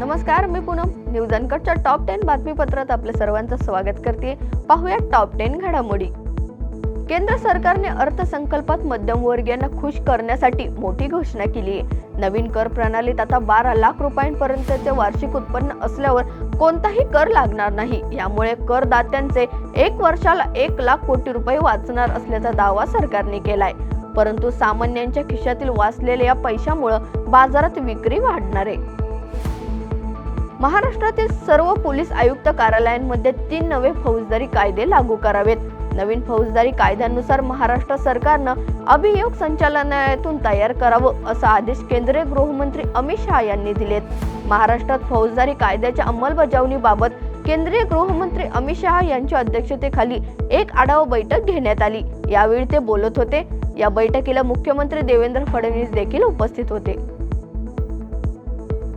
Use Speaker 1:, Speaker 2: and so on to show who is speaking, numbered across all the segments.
Speaker 1: नमस्कार मी पूनम. न्यूज अनकटच्या टॉप टेन बातमीपत्रात आपल्या सर्वांचं स्वागत करते पाहूया टॉप टेन घडामोडी. केंद्र सरकारने अर्थसंकल्पात मध्यमवर्गीयांना खुश करण्यासाठी मोठी घोषणा केली आहे. नवीन कर प्रणालीत आता बारा लाख रुपयांपर्यंतचे वार्षिक उत्पन्न असल्यावर कोणताही कर लागणार नाही. यामुळे करदात्यांचे एक वर्षाला एक लाख कोटी रुपये वाचणार असल्याचा दावा सरकारने केलाय. परंतु सामान्यांच्या खिशातील वाचलेल्या या पैशामुळं बाजारात विक्री वाढणार आहे. महाराष्ट्रातील सर्व पोलीस आयुक्त कार्यालयांमध्ये तीन नवे फौजदारी कायदे लागू करावेत. नवीन फौजदारी कायद्यानुसार महाराष्ट्र सरकारनं अभियोग संचालनालयातून तयार करावं असा आदेश केंद्रीय गृहमंत्री अमित शहा यांनी दिलेत. महाराष्ट्रात फौजदारी कायद्याच्या अंमलबजावणीबाबत केंद्रीय गृहमंत्री अमित शहा यांच्या अध्यक्षतेखाली एक आढावा बैठक घेण्यात आली. यावेळी ते बोलत होते. या बैठकीला मुख्यमंत्री देवेंद्र फडणवीस देखील उपस्थित होते.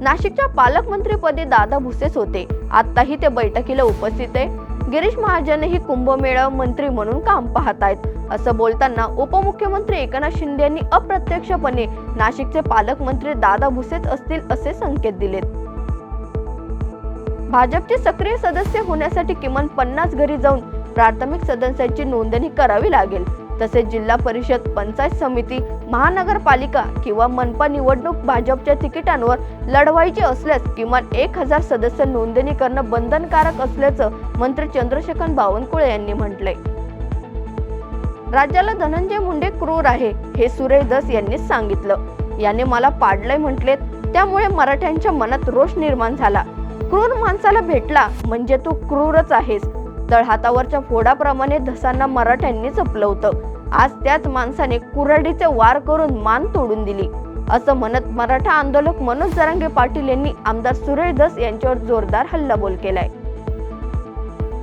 Speaker 1: नाशिकच्या पालकमंत्रीपदी दादा भुसेच होते. आताही ते बैठकीला उपस्थित आहे. गिरीश महाजनही कुंभमेळा मंत्री म्हणून काम पाहत आहेत असं बोलताना उपमुख्यमंत्री एकनाथ शिंदे यांनी अप्रत्यक्षपणे नाशिकचे पालकमंत्री दादा भुसेच असतील असे संकेत दिलेत. भाजपचे सक्रिय सदस्य होण्यासाठी किमान पन्नास घरी जाऊन प्राथमिक सदस्यांची नोंदणी करावी लागेल. तसेच जिल्हा परिषद पंचायत समिती महानगरपालिका किंवा मनपा निवडणूक भाजपच्या तिकिटांवर लढवायची असल्यास किमान एक हजार सदस्य नोंदणी करणं बंधनकारक असल्याचं मंत्री चंद्रशेखर बावनकुळे यांनी म्हटलंय. राज्याला धनंजय मुंडे क्रूर आहे हे सुरेश दस यांनी सांगितलं. याने मला पाडलंय म्हटले त्यामुळे मराठ्यांच्या मनात रोष निर्माण झाला. क्रूर माणसाला भेटला म्हणजे तू क्रूरच आहेस. तळहातावरच्या फोडाप्रमाणे धसांना मराठ्यांनी जपलं होतं. आज त्याच माणसाने कुऱ्हाडीचे वार करून मान तोडून दिली. असं म्हणत मराठा आंदोलक मनोज जरांगे पाटील यांनी आमदार सुरेश दस यांच्यावर जोरदार हल्लाबोल केलाय.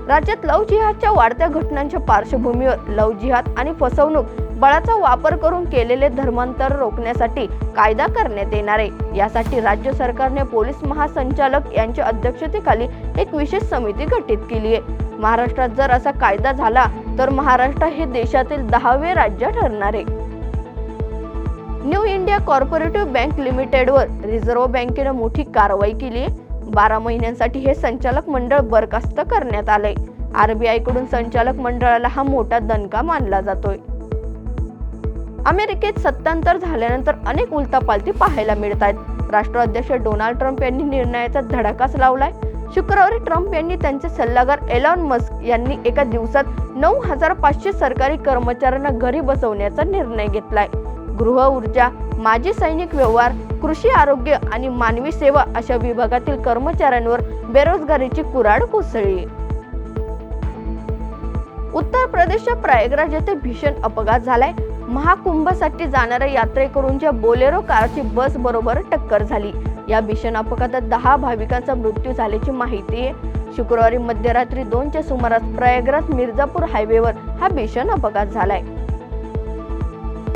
Speaker 1: राज्यात लव जिहादच्या वाढत्या घटनांच्या पार्श्वभूमीवर लव जिहाद आणि फसवणूक बळाचा वापर करून केलेले धर्मांतर रोखण्यासाठी कायदा करण्यात येणार आहे. यासाठी राज्य सरकारने पोलीस महासंचालक यांच्या अध्यक्षतेखाली एक विशेष समिती गठीत केली आहे. महाराष्ट्रात जर असा कायदा झाला तर महाराष्ट्र हे देशातील दहावे राज्य ठरणार आहे. न्यू इंडिया कॉर्पोरेटिव्ह बँक लिमिटेडवर रिझर्व्ह बँकेनं मोठी कारवाई केली आहे. बारा महिन्यांसाठी हे संचालक मंडळ बरखास्त करण्यात आलंय. आरबीआयकडून संचालक मंडळाला हा मोठा दणका मानला जातोय. अमेरिकेत सत्तांतर झाल्यानंतर अनेक उलतापालती पाहायला मिळत आहेत राष्ट्राध्यक्ष डोनाल्ड ट्रम्प यांनी निर्णयाचा धडाकाच लावलाय. शुक्रवारी ट्रम्प यांनी त्यांचे सल्लागार एलॉन मस्क यांनी एका दिवसात नऊ हजार पाचशे सरकारी कर्मचाऱ्यांना घरी बसवण्याचा निर्णय घेतलाय. गृह ऊर्जा माजी सैनिक व्यवहार कृषी आरोग्य आणि मानवी सेवा अशा विभागातील कर्मचाऱ्यांवर बेरोजगारीची कुराड कोसळली. उत्तर प्रदेशच्या प्रयागराज येथे भीषण अपघात झालाय. महाकुंभासाठी जाणाऱ्या यात्रेकरूंच्या बोलेरो कारची बस बरोबर टक्कर झाली. या भीषण अपघातात दहा भाविकांचा मृत्यू झाल्याची माहिती आहे शुक्रवारी मध्यरात्री दोनच्या सुमारास प्रयागराज मिर्झापूर हायवेवर हा भीषण अपघात झालाय.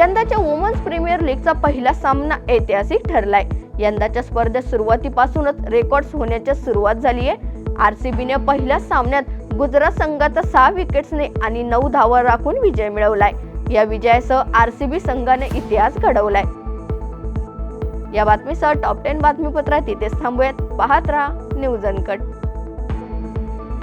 Speaker 1: यंदाच्या वुमन्स प्रीमियर लीगचा पहिला सामना ऐतिहासिक ठरलाय. यंदाच्या स्पर्धेत सुरुवातीपासूनच रेकॉर्ड्स होण्याची सुरुवात झाली आहे आरसीबीने पहिल्या सामन्यात गुजरात संघाचा सहा विकेट्सने आणि नऊ धावा राखून विजय मिळवलाय. या विजयासह आरसीबी संघाने इतिहास घडवलाय. या बातमीसह टॉप टेन बातमीपत्रात इथेच थांबूयात. पाहत राहा न्यूज अनकट.